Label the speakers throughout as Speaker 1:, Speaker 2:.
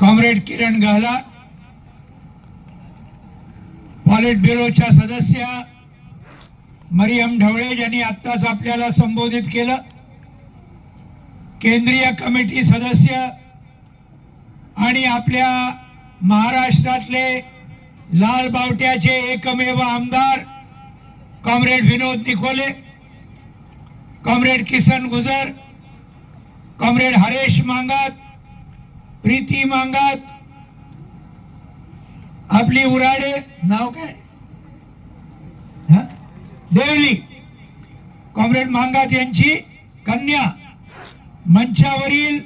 Speaker 1: Comrade किरण गहला पॉलिट ब्युरोच्या सदस्य मरियम ढवळे यांनी आत्ताच आपल्याला संबोधित केलं केंद्रीय कमिटी सदस्य आणि आपल्या महाराष्ट्रातले लाल बावट्याचे एकमेव आमदार comrade Vinod Nikole comrade Kisan Gujar comrade Haresh Mangat Preeti Mangat. आपली उराडे नाव काय? हा? देवली. कॉम्रेड मांगात यांची कन्या. मंचावरील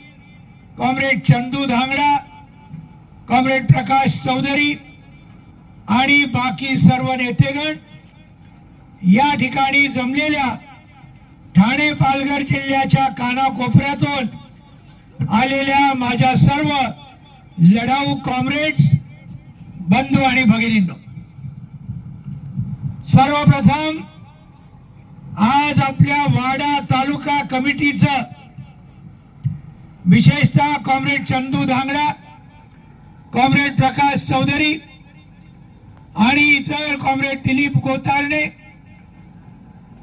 Speaker 1: कॉम्रेड चंदू धांगडा कॉम्रेड प्रकाश चौधरी आणि बाकी सर्व नेतेगण या ठिकाणी जमलेल्या ठाणे पालघर जिल्ह्याच्या कानाकोपऱ्यातून आलेल्या माझ्या सर्व लढाऊ कॉम्रेड्स बंधू आणि भगिनींनो सर्वप्रथम आज आपल्या वाडा तालुका कमिटीचं विशेषतः कॉम्रेड चंदू धांगडा कॉम्रेड प्रकाश चौधरी आणि इतर कॉम्रेड दिलीप गोतारणे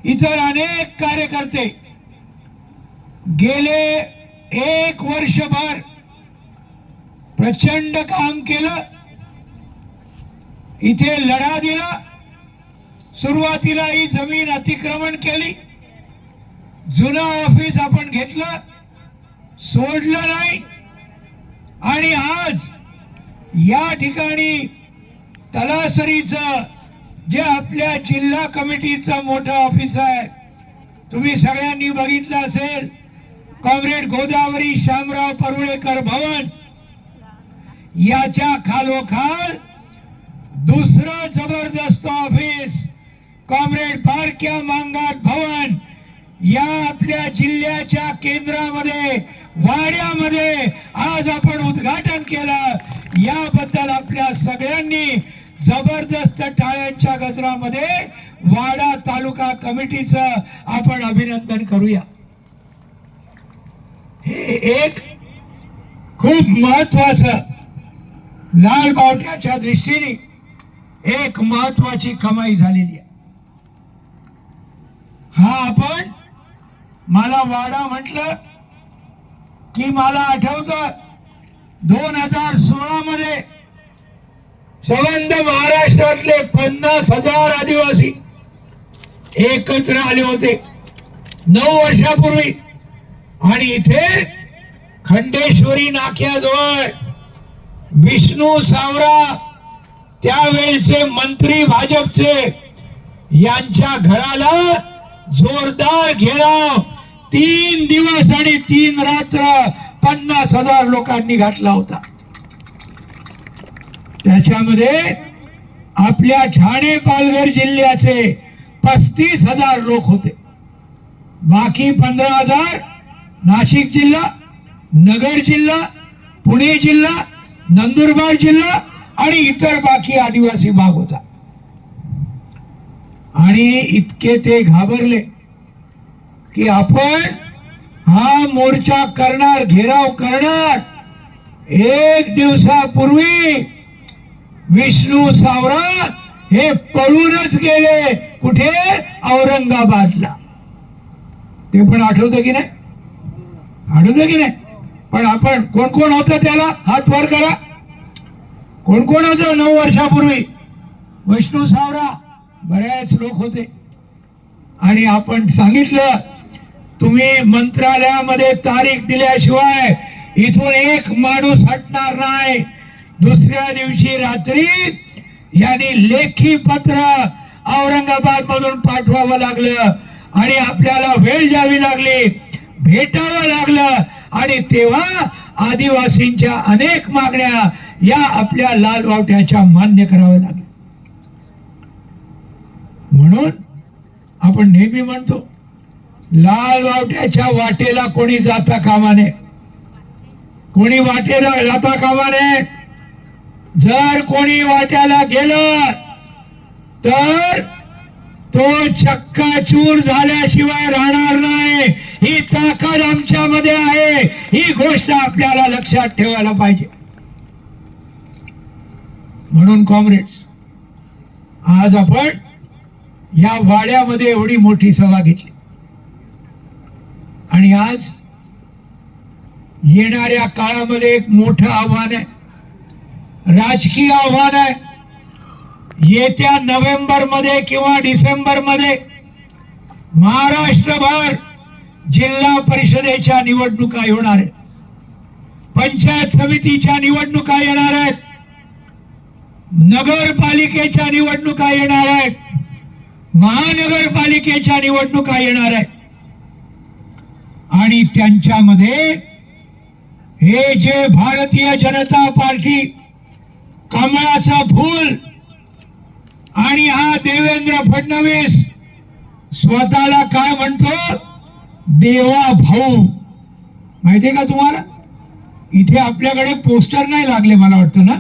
Speaker 1: इतर अनेक कार्यकर्ते गेले एक वर्षभर प्रचंड काम केलं. इथे लढा दिला. सुरुवातीला ही जमीन अतिक्रमण केली. जुनं ऑफिस आपण घेतलं. सोडलं नाही. आणि आज या ठिकाणी तलासरीचं जे आपल्या जिल्हा कमिटीचं मोठं ऑफिस आहे तुम्ही सगळ्यांनी बघितलं असेल. कॉम्रेड गोदावरी शामराव परुळेकर भवन. याच्या खालोखाल दुसरं जबरदस्त ऑफिस कॉम्रेड बारक्या मांगात भवन. या आपल्या जिल्ह्याच्या केंद्रामध्ये वाड्यामध्ये आज आपण उद्घाटन केलं. याबद्दल आपल्या सगळ्यांनी जबरदस्त टाळ्यांच्या गजरामध्ये वाडा तालुका कमिटीचं आपण अभिनंदन करूया. हे एक खूप महत्वाचं लाल बावट्याच्या दृष्टीने एक महत्वाची कमाई झालेली आहे. हा आपण मला वाडा म्हटलं की मला आठवतं दोन हजार सोळा मध्ये संबंध महाराष्ट्रातले पन्नास हजार आदिवासी एकत्र आले होते. नऊ वर्षापूर्वी आणि इथे खंडेश्वरी नाक्याजवळ विष्णू सावरा त्यावेळेचे मंत्री भाजपचे यांच्या घराला जोरदार घेराव. तीन दिवस आणि तीन रात्र पन्नास हजार लोकांनी घातला होता. त्याच्यामध्ये आपल्या ठाणे पालघर जिल्ह्याचे पस्तीस हजार लोक होते. बाकी पंधरा हजार नाशिक जिल्हा नगर जिल्हा पुणे जिल्हा नंदुरबार जिल्हा आणि इतर बाकी आदिवासी भाग होता. आणि इतके ते घाबरले की आपण हा मोर्चा करणार घेराव करणार. एक दिवसापूर्वी विष्णू सावरा हे पळूनच गेले कुठे? औरंगाबादला. ते पण आठवतं की नाही? आठवतं की नाही? पण आपण कोण कोण होतं त्याला हात वर करा. कोण कोण होतं नऊ वर्षापूर्वी? वैष्णू सावरा. बरेच लोक होते. आणि आपण सांगितलं तुम्ही मंत्रालयामध्ये तारीख दिल्याशिवाय इथून एक माणूस हटणार नाही. दुसऱ्या दिवशी रात्री यांनी लेखी पत्र औरंगाबाद मधून पाठवावं लागलं आणि आपल्याला वेळ द्यावी लागली. भेटावं लागलं. आणि तेव्हा आदिवासींच्या अनेक मागण्या या आपल्या लाल वावट्याच्या मान्य कराव्या लागल्या. म्हणून आपण नेहमी म्हणतो लाल वावट्याच्या वाटेला कोणी जाता कामा नये. कोणी वाटेला जाता कामा नये. जर कोणी वाट्याला गेलं तर तो चक्काचूर झाल्याशिवाय राहणार नाही. ही ताकद आमच्यामध्ये आहे. ही गोष्ट आपल्याला लक्षात ठेवायला पाहिजे. म्हणून कॉम्रेड्स आज आपण या वाड्यामध्ये एवढी मोठी सभा घेतली. आणि आज येणाऱ्या काळामध्ये एक मोठं आव्हान आहे. राजकीय आव्हान आहे. येत्या नोव्हेंबरमध्ये किंवा डिसेंबरमध्ये महाराष्ट्रभर जिल्हा परिषदेच्या निवडणुका होणार आहेत. पंचायत समितीच्या निवडणुका येणार आहेत. नगरपालिकेच्या निवडणुका येणार आहेत. महानगरपालिकेच्या निवडणुका येणार आहेत. आणि त्यांच्यामध्ये हे जे भारतीय जनता पार्टी कमळाचा फूल आणि हा देवेंद्र फडणवीस स्वतःला काय म्हणतो? देवा भाऊ. माहिती का तुम्हाला? इथे आपल्याकडे पोस्टर नाही लागले मला वाटतं ना?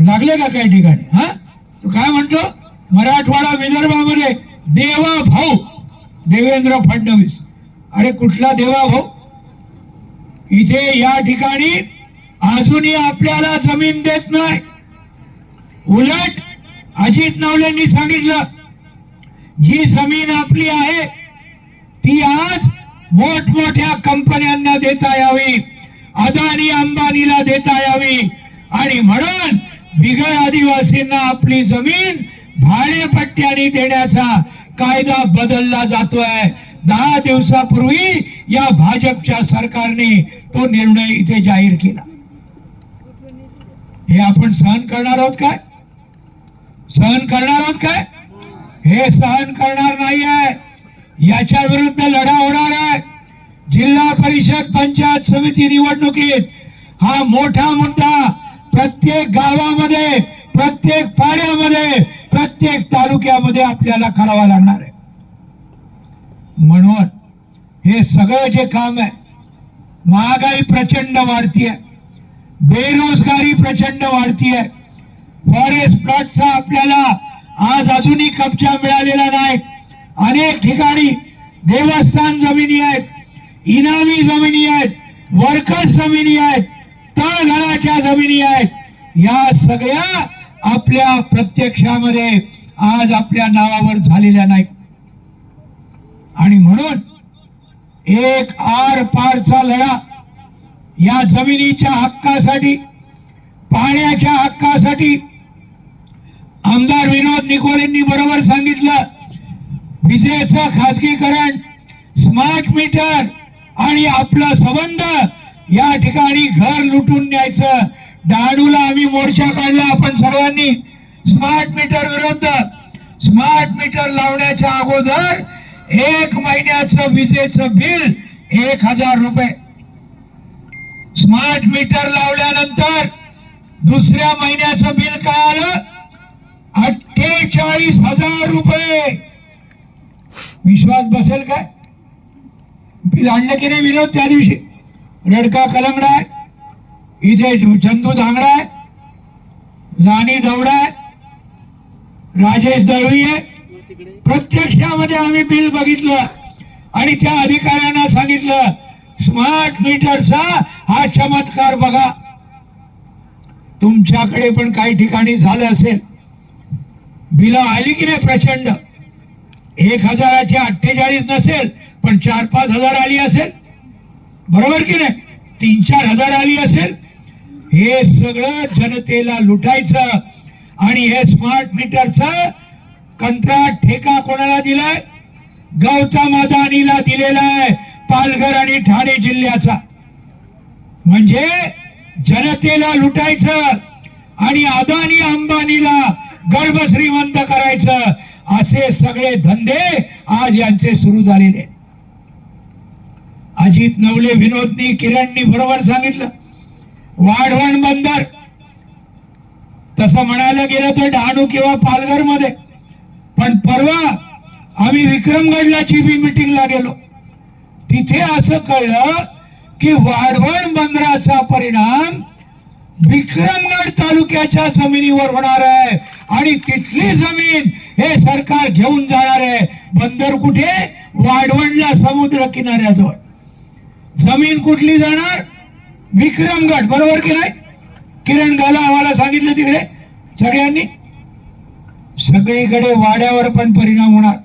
Speaker 1: लागले का काही ठिकाणी? हा? तो काय म्हणतो? मराठवाडा विदर्भामध्ये देवा भाऊ. देवेंद्र फडणवीस. अरे कुठला देवा भाऊ? इथे या ठिकाणी अजूनही आपल्याला जमीन देत नाही. उलट अजित नवलेंनी सांगितलं जी जमीन आपली आहे ती आज मोठमोठ्या कंपन्यांना देता यावी अदानी अंबानीला देता यावी. आणि म्हणून बिगर आदिवासींना आपली जमीन भाडेपट्ट्याने देण्याचा कायदा बदलला जातोय. दहा दिवसापूर्वी या भाजपच्या सरकारने तो निर्णय इथे जाहीर केला. हे आपण सहन करणार आहोत काय? सहन करणार आहोत काय? हे सहन करणार नाही आहे याच्या विरुद्ध लढा होणार आहे. जिल्हा परिषद पंचायत समिती निवडणुकीत हा मोठा मुद्दा प्रत्येक गावामध्ये प्रत्येक पाड्यामध्ये प्रत्येक तालुक्यामध्ये आपल्याला करावा लागणार आहे. म्हणून हे सगळं जे काम आहे महागाई प्रचंड वाढतीये बेरोजगारी प्रचंड वाढतीये. फॉरेस्ट प्लॉटचा आपल्याला आज अजूनही कब्जा मिळालेला नाही. अनेक ठिकाणी देवस्थान जमिनी आहेत इनामी जमिनी आहेत वर्कर्स जमिनी आहेत तळघराच्या जमिनी आहेत. या सगळ्या आपल्या प्रत्यक्षामध्ये आज आपल्या नावावर झालेल्या नाहीत. आणि म्हणून एक आर पारचा लढा या जमिनीच्या हक्कासाठी पाण्याच्या हक्कासाठी आमदार विनोद निकोलेंनी बरोबर सांगितलं. विजेचं खासगीकरण स्मार्ट मीटर आणि आपला संबंध या ठिकाणी घर लुटून न्यायचं. डहाणूला आम्ही मोर्चा काढला आपण सर्वांनी स्मार्ट मीटर विरुद्ध स्मार्ट मीटर लावण्याच्या अगोदर एक महिन्याचं विजेचं बिल एक हजार रुपये. स्मार्ट मीटर लावल्यानंतर दुसऱ्या महिन्याचं बिल काय आलं? अठ्ठेचाळीस हजार रुपये. विश्वास बसेल काय? बिल आणलं की नाही विनोद त्या दिवशी? रडका कलंगडा आहे इथे चंदू धांगडा आहे लानी दौडा आहे राजेश दळवी आहे प्रत्यक्षामध्ये आम्ही बिल बघितलं आणि त्या अधिकाऱ्यांना सांगितलं स्मार्ट मीटरचा हा चमत्कार बघा. तुमच्याकडे पण काही ठिकाणी झालं असेल. बिलं आली की नाही प्रचंड? एक हजाराची अठ्ठेचाळीस नसेल पण चार पाच हजार आली असेल. बरोबर की नाही? तीन चार हजार आली असेल. हे सगळं जनतेला लुटायचं आणि हे स्मार्ट मीटरचं कंत्राट ठेका कोणाला दिलाय? गौतम अदानीला दिलेला आहे पालघर आणि ठाणे जिल्ह्याचा. म्हणजे जनतेला लुटायचं आणि अदानी अंबानीला गर्भश्रीमंत करायचं. असे सगळे धंदे आज यांचे सुरू झालेले अजित नवले विनोदनी किरणनी बरोबर सांगितलं. वाढवण बंदर. तसं म्हणायला गेलं तर डहाणू किंवा पालघरमध्ये पण परवा आम्ही विक्रमगडला बी मिटिंगला गेलो. तिथे असं कळलं की वाढवण बंदराचा परिणाम विक्रमगड तालुक्याच्या जमिनीवर होणार आहे. आणि तिथली जमीन हे सरकार घेऊन जाणार आहे. बंदर कुठे? वाढवणला समुद्र किनाऱ्याजवळ. जमीन कुठली जाणार? विक्रमगड. बरोबर की नाही? किरण गाला आम्हाला सांगितलं तिकडे. सगळ्यांनी? सगळीकडे वाड्यावर पण परिणाम होणार.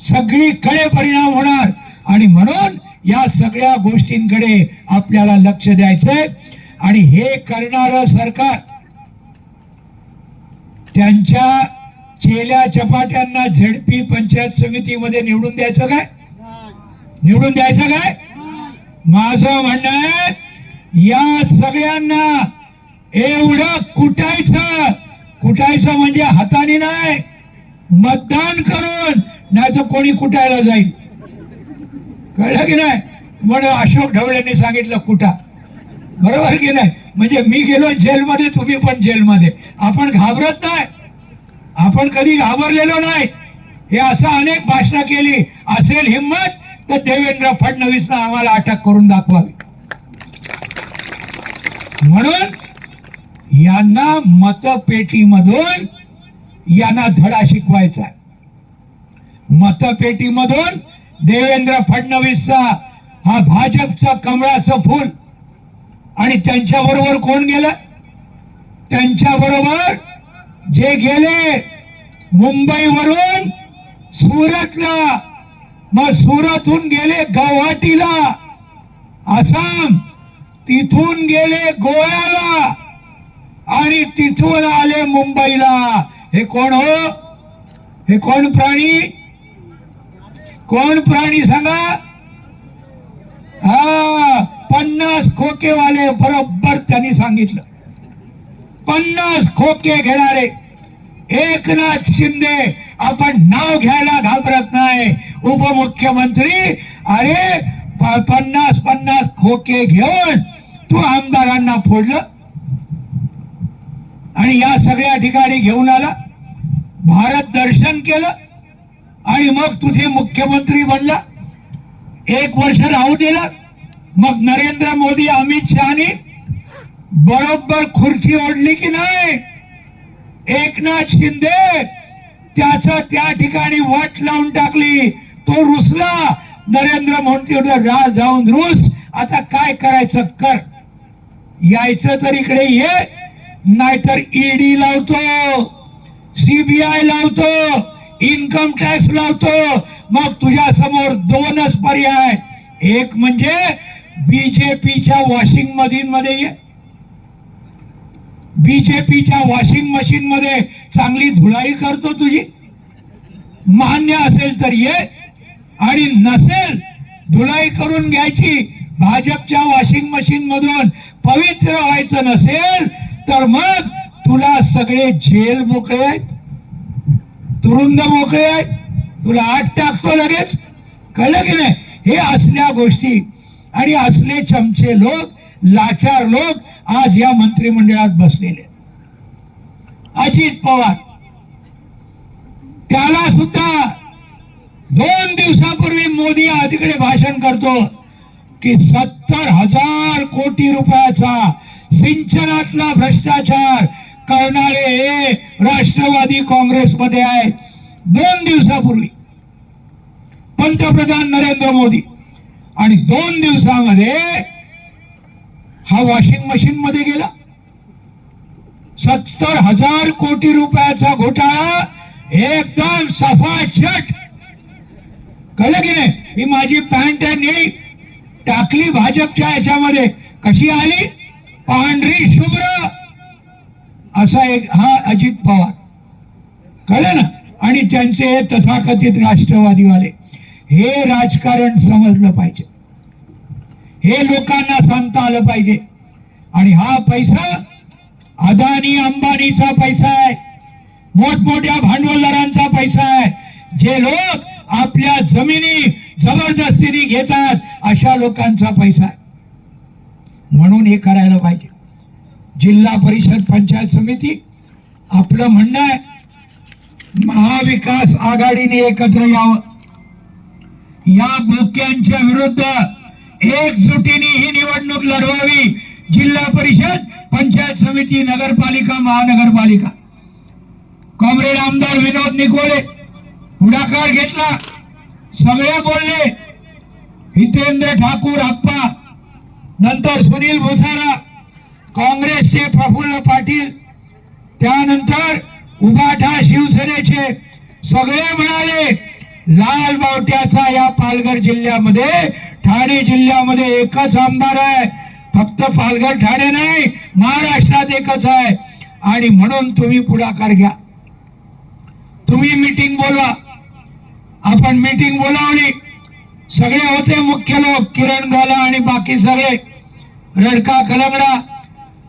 Speaker 1: सगळीकडे परिणाम होणार. आणि म्हणून या सगळ्या गोष्टींकडे आपल्याला लक्ष द्यायचंय. आणि हे करणार सरकार त्यांच्या गेल्या चपाट्यांना झेडपी पंचायत समितीमध्ये निवडून द्यायचं काय? निवडून द्यायचं काय? माझं म्हणणं आहे या सगळ्यांना एवढं कुटायचं. कुटायचं म्हणजे हाताने नाही मतदान करून नाही तर कोणी कुटायला जाईल. कळलं की नाही? म्हणून अशोक ढवळ्यांनी सांगितलं कुटा. बरोबर की नाही? म्हणजे मी गेलो जेलमध्ये तुम्ही पण जेलमध्ये. आपण घाबरत नाही. आपण कधी घाबरलेलो नाही. हे असं अनेक भाषणं केली. असेल हिंमत तर देवेंद्र फडणवीसनं आम्हाला अटक करून दाखवावी. म्हणून यांना मतपेटीमधून यांना धडा शिकवायचा मतपेटीमधून देवेंद्र फडणवीसचा हा भाजपचं कमळाचं फूल. आणि त्यांच्या बरोबर कोण गेलं? त्यांच्या बरोबर जे गेले मुंबईवरून सुरतला मग सुरतहून गेले गुवाहाटीला. आसाम तिथून गेले गोव्याला आणि तिथून आले मुंबईला. हे कोण हो? हे कोण प्राणी? कोण प्राणी सांगा? हा पन्नास खोकेवाले बरोबर त्यांनी सांगितलं. पन्नास खोके घेणारे. एकनाथ शिंदे आपण नाव घ्यायला घाबरत नाही. उपमुख्यमंत्री अरे पन्नास पन्नास खोके घेऊन तू आमदारांना फोडलं? आणि या सगळ्या ठिकाणी घेऊन आला? भारत दर्शन केलं? आणि मग तुझे मुख्यमंत्री बनला? एक वर्ष राहू दिला? मग नरेंद्र मोदी अमित शहानी बरोबर खुर्ची ओढली की नाही? एकनाथ शिंदे त्याच त्या ठिकाणी वाट लावून टाकली. तो रुसला. नरेंद्र मोदी जाऊन रुस. आता काय करायचं? कर. यायचं तर इकडे ये. नाहीतर ईडी लावतो. सीबीआय लावतो. इन्कम टॅक्स लावतो. मग तुझ्या समोर दोनच पर्याय. एक म्हणजे बीजेपीच्या वॉशिंग मधीन मध्ये ये. बीजेपीच्या वॉशिंग मशीन मध्ये चांगली धुलाई करतो तुझी? मान्य असेल तर ये. आणि नसेल धुलाई करून घ्यायची. भाजपच्या वॉशिंग मशीन मधून पवित्र व्हायचं नसेल तर मग तुला सगळे जेल मोकळे आहेत. तुरुंग मोकळे आहेत. तुला आठ टाकतो लगेच. कळलं की नाही? हे असल्या गोष्टी. आणि असले चमचे लोक लाचार लोक आज या मंत्रिमंडळात बसलेले. अजित पवार. त्याला सुद्धा दोन दिवसापूर्वी मोदी अधिकडे भाषण करतो की सत्तर हजार कोटी रुपयाचा सिंचनातला भ्रष्टाचार करणारे हे राष्ट्रवादी काँग्रेसमध्ये आहेत. दोन दिवसापूर्वी. पंतप्रधान नरेंद्र मोदी. आणि दोन दिवसामध्ये हा वॉशिंग मशीन मध्ये गेला. सत्तर हजार कोटी रुपयाचा घोटाळा एकदम सफाचट कळलं की नाही? ही माझी पॅन्ट आहे निळी. टाकली भाजपच्या याच्यामध्ये कशी आली? पांढरी शुभ्र. असा एक हा अजित पवार. कळलं ना? आणि त्यांचे तथाकथित राष्ट्रवादीवाले. हे राजकारण समजलं पाहिजे. हे लोकांना सांगता आलं पाहिजे. आणि हा पैसा अदानी अंबानीचा पैसा आहे. मोठमोठ्या भांडवलदारांचा पैसा आहे. जे लोक आपल्या जमिनी जबरदस्तीने घेतात अशा लोकांचा पैसा आहे. म्हणून हे करायला पाहिजे. जिल्हा परिषद पंचायत समिती आपलं म्हणणं आहे महाविकास आघाडीने एकत्र यावं. या बोक्यांच्या विरुद्ध एकजुटीने ही निवडणूक लढवावी. जिल्हा परिषद पंचायत समिती नगरपालिका महानगरपालिका. कॉम्रेड आमदार विनोद निकोळे पुढाकार घेतला. सगळे बोलले हितेंद्र ठाकूर आप्पा नंतर सुनील भुसारा काँग्रेसचे प्रफुल्ल पाटील त्यानंतर उबाठा शिवसेनेचे सगळे म्हणाले लाल बावट्याचा या पालघर जिल्ह्यामध्ये ठाणे जिल्ह्यामध्ये एकच आमदार आहे. फक्त पालघर ठाणे नाही महाराष्ट्रात एकच आहे. आणि म्हणून तुम्ही पुढाकार घ्या. तुम्ही मीटिंग बोलवा. आपण मीटिंग बोलावली. सगळे होते मुख्य लोक किरण गाला आणि बाकी सगळे. रडका कलंगडा.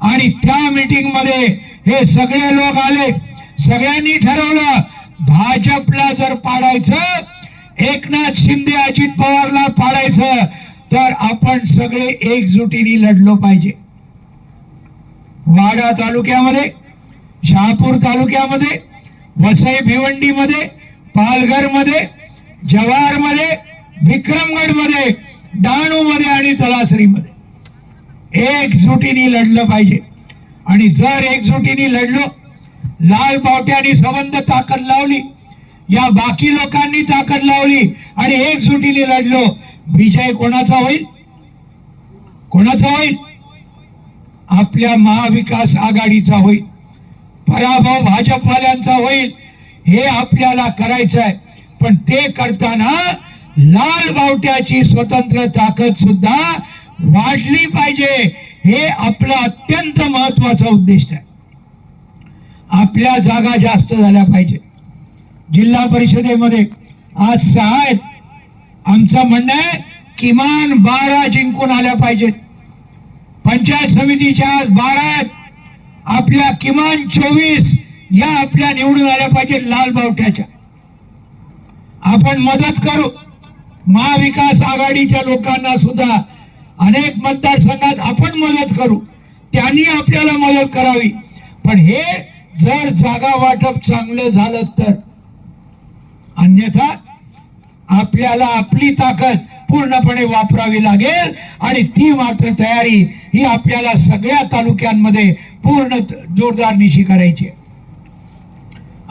Speaker 1: आणि त्या मीटिंगमध्ये हे सगळे लोक आले. सगळ्यांनी ठरवलं भाजपला जर पाडायचं एकनाथ शिंदे अजित पवारला पाडायचं तर आपण सगळे एकजुटीने लढलो पाहिजे. वाडा तालुक्यामध्ये शहापूर तालुक्यामध्ये वसई भिवंडीमध्ये पालघरमध्ये जव्हारमध्ये विक्रमगडमध्ये डहाणूमध्ये आणि तलासरीमध्ये. एकजुटीने लढलं पाहिजे. आणि जर एकजुटीने लढलो लाल बावट्याने संबंध ताकद लावली या बाकी लोकांनी ताकद लावली. आणि एकजुटीने लढलो. विजय कोणाचा होईल? कोणाचा होईल? आपल्या महाविकास आघाडीचा होईल. पराभव भाजपवाल्यांचा होईल. हे आपल्याला करायचं आहे पण ते करताना लाल बावट्याची स्वतंत्र ताकद सुद्धा वाढली पाहिजे. हे आपलं अत्यंत महत्त्वाचा उद्दिष्ट आहे. आपल्या जागा जास्त झाल्या पाहिजे जिल्हा परिषदेमध्ये आज सहा आहेत आमचं म्हणणं आहे किमान बारा जिंकून आल्या पाहिजेत. पंचायत समितीच्या आज बारा आहेत. आपल्या किमान चोवीस या आपल्या निवडून आल्या पाहिजेत लाल बावट्याच्या. आपण मदत करू. महाविकास आघाडीच्या लोकांना सुद्धा अनेक मतदारसंघात आपण मदत करू. त्यांनी आपल्याला मदत करावी. पण हे जर जागा वाटप चांगलं झालं तर अन्यथा आपल्याला आपली ताकद पूर्णपणे वापरावी लागेल आणि ती मात्र तयारी ही आपल्याला सगळ्या तालुक्यांमध्ये पूर्ण जोरदार निशी करायची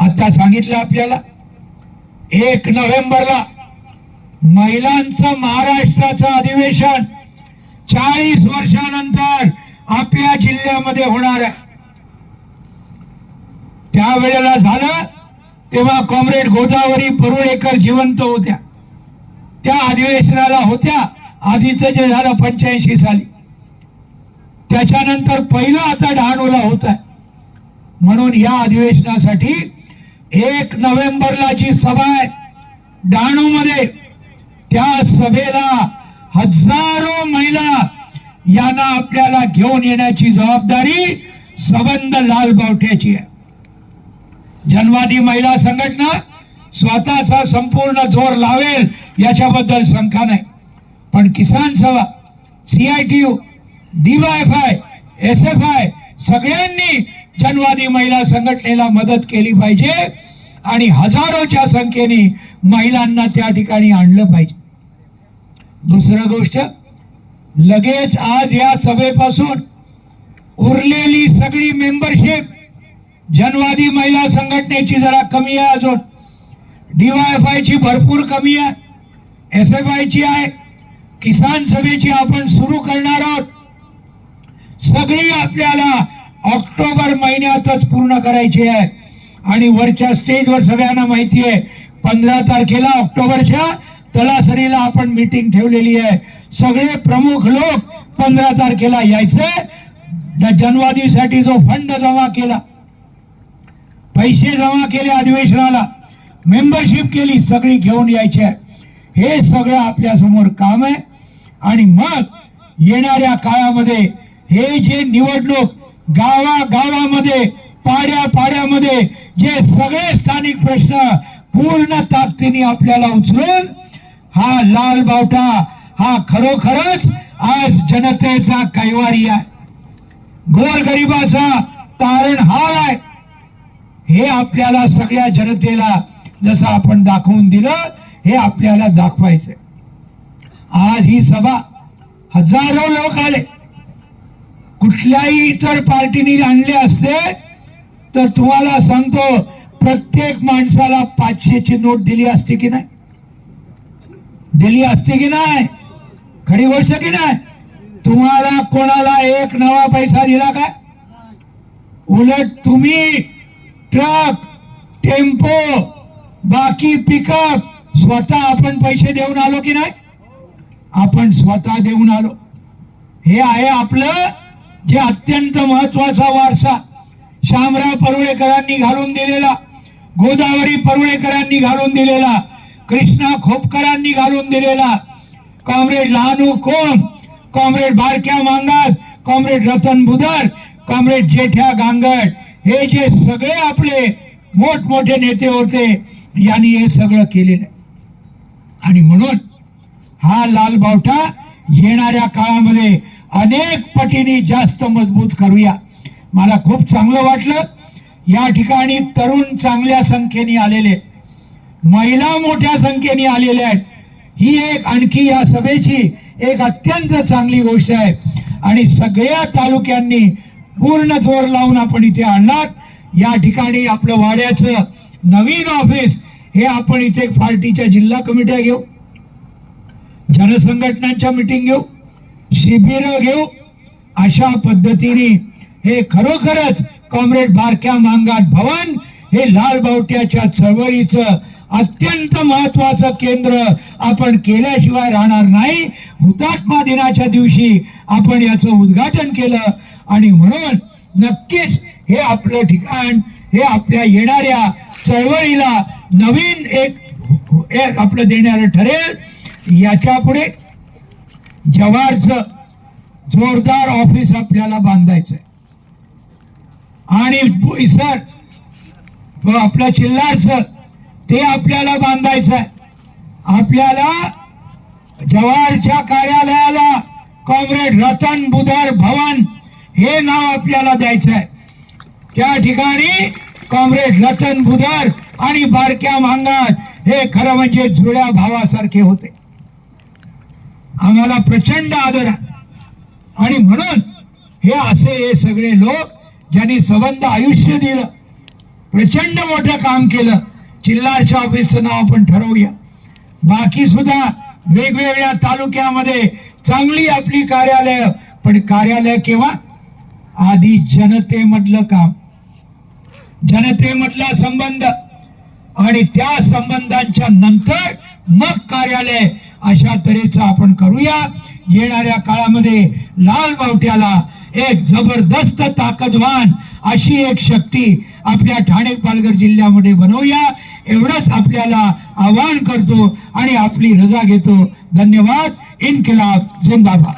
Speaker 1: आता सांगितलं आपल्याला एक नोव्हेंबरला महिलांचं महाराष्ट्राचं अधिवेशन चाळीस वर्षानंतर आपल्या जिल्ह्यामध्ये होणार आहे. त्यावेळेला झालं तेव्हा कॉम्रेड गोदावरी परुळेकर जिवंत होत्या. त्या अधिवेशनाला होत्या. आधीचं जे झालं पंच्याऐंशी साली. त्याच्यानंतर पहिलं आता डहाणूला होत आहे म्हणून या अधिवेशनासाठी एक नोव्हेंबरला जी सभा आहे डहाणू मध्ये त्या सभेला हजारो महिला यांना आपल्याला घेऊन येण्याची जबाबदारी सबंध लाल बावट्याची आहे. जनवादी महिला संघटना स्वतःचा संपूर्ण जोर लावेल याच्याबद्दल शंका नाही. पण Kisan Sabha CITU DYFI S F I सगळ्यांनी जनवादी महिला संघटनेला मदत केली पाहिजे आणि हजारोच्या संख्येने महिलांना त्या ठिकाणी आणलं पाहिजे. दुसरं गोष्ट लगेच आज या सभेपासून उरलेली सगळी मेंबरशिप जनवादी महिला संघटनेची जरा कमी आहे अजून. डीवायएफआय ची भरपूर कमी आहे. एस एफ आय ची आहे. किसान सभेची आपण सुरू करणार आहोत. सगळी आपल्याला ऑक्टोबर महिन्यातच पूर्ण करायची आहे. आणि वरच्या स्टेजवर सगळ्यांना माहिती आहे पंधरा तारखेला ऑक्टोबरच्या तलासरीला आपण मीटिंग ठेवलेली आहे. सगळे प्रमुख लोक पंधरा तारखेला यायचे. जनवादीसाठी जो फंड जमा केला पैसे जमा केले अधिवेशनाला. मेंबरशिप केली सगळी घेऊन यायची. आहे हे सगळं आपल्यासमोर काम आहे. आणि मग येणाऱ्या काळामध्ये हे जे निवडणूक गावागावामध्ये पाड्या पाड्यामध्ये जे सगळे स्थानिक प्रश्न पूर्ण ताकदीने आपल्याला उचलून हा लाल बावटा हा खरोखरच आज जनतेचा कैवारी आहे. गोरगरिबाचा तारणहार आहे. हे आपल्याला सगळ्या जनतेला जसं आपण दाखवून दिलं हे आपल्याला दाखवायचं आज ही सभा हजारो लोक आले. कुठल्याही इतर पार्टीने आणले असते तर तुम्हाला सांगतो प्रत्येक माणसाला पाचशेची नोट दिली असते की नाही? दिली असते की नाही? खरी गोष्ट की नाही? तुम्हाला कोणाला एक नवा पैसा दिला काय? उलट तुम्ही ट्रक टेम्पो बाकी पिकअप स्वतः आपण पैसे देऊन आलो की नाही? आपण स्वतः देऊन आलो. हे आहे आपलं जे अत्यंत महत्त्वाचा वारसा. शामराव परुळेकरांनी घालून दिलेला गोदावरी परुळेकरांनी घालून दिलेला कृष्णा खोपकरांनी घालून दिलेला comrade Lahanu Kom comrade Barkya Mangat comrade Ratan Budhar comrade Jethya Gangad हे जे सगळे आपले मोठमोठे नेते होते यांनी हे सगळं केलेलं आहे. आणि म्हणून हा लाल बावटा येणाऱ्या काळामध्ये अनेक पटीने जास्त मजबूत करूया. मला खूप चांगलं वाटलं. या ठिकाणी तरुण चांगल्या संख्येने आलेले महिला मोठ्या संख्येने आलेल्या आहेत. ही एक आणखी या सभेची एक अत्यंत चांगली गोष्ट आहे. आणि सगळ्या तालुक्यांनी पूर्ण जोर लावून आपण इथे आणलात या ठिकाणी आपलं वाड्याचं नवीन ऑफिस हे आपण इथे पार्टीच्या जिल्हा कमिट्या घेऊ. जनसंघटनांच्या मिटिंग घेऊ. शिबिर घेऊ. अशा पद्धतीने हे खरोखरच कॉम्रेड बारक्या मांगाट भवन हे लाल बावट्याच्या चळवळीचं अत्यंत महत्वाचं केंद्र आपण केल्याशिवाय राहणार नाही. हुतात्मा दिनाच्या दिवशी आपण याचं उद्घाटन केलं. आणि म्हणून नक्कीच हे आपलं ठिकाण हे आपल्या येणाऱ्या चळवळीला नवीन एक एक आपलं देणारं ठरेल. याच्यापुढे जवारचं जोरदार ऑफिस आपल्याला बांधायचंय. आणि सर व आपलं चिल्लारचं ते आपल्याला बांधायचं आहे आपल्याला जवाहरच्या कार्यालयाला कॉम्रेड रतन बुधर भवन हे नाव आपल्याला द्यायचं आहे त्या ठिकाणी कॉम्रेड रतन बुधर आणि बारक्या मांगात हे खरं म्हणजे जुळ्या भावासारखे होते. आम्हाला प्रचंड आदर आहे. आणि म्हणून हे असे हे सगळे लोक ज्यांनी संबंध आयुष्य दिलं प्रचंड मोठं काम केलं चिल्लारच्या ऑफिसचं नाव आपण ठरवूया. बाकी सुद्धा वेगवेगळ्या तालुक्यामध्ये चांगली आपली कार्यालय पण कार्यालय केव्हा? आधी जनतेमधलं काम. जनतेमधला संबंध. आणि त्या संबंधांच्या नंतर मग कार्यालय अशा तऱ्हेचं आपण करूया. येणाऱ्या काळामध्ये लाल बावट्याला एक जबरदस्त ताकदवान अशी एक शक्ती आपल्या ठाणे पालघर जिल्ह्यामध्ये बनवूया. एवढंच आपल्याला आवाहन करतो आणि आपली रजा घेतो. धन्यवाद. इन्किलाब जिंदाबाद.